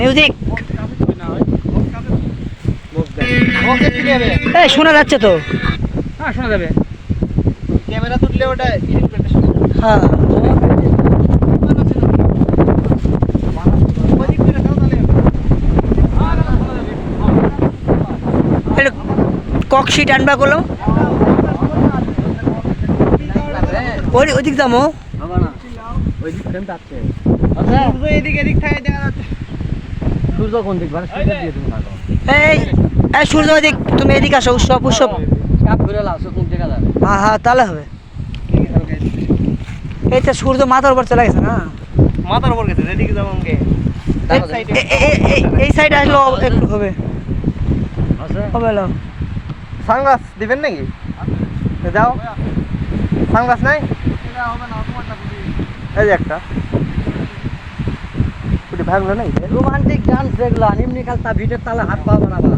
Music এই শোনা যাচ্ছে তো। হ্যাঁ শোনা যাবে। ক্যামেরা তুললে ওটা হ্যাঁ। কক্সি টানবা করল ওই ওইদিক যাব হবে না ওই দিক ফ্রেম যাচ্ছে সূর্য এদিক এদিক থাকে দেখা যাচ্ছে। সূর্য কোন দিক মানে সূর্য দিয়ে তুমি না এই এই সূর্য ওইদিক তুমি এদিকে আসো উৎসব উৎসব কাপ ঘুরে লাও কোন জায়গা যাবে হ্যাঁ হ্যাঁ তাহলে হবে এই তো সূর্য মাথার উপর চলে গেছে না মাথার উপর গেছে এদিকে যাব আমাকে এই- সাইডে আসলেও একটু হবে হবে না সানগ্লাস দিবেন নাকি যাও সানগ্লাস নাই এই যে একটা ভাঙলো নাই রোমান্টিক ডান্স দেখল এমনি কাল তা ভিটের তালে হাত পা বানাবা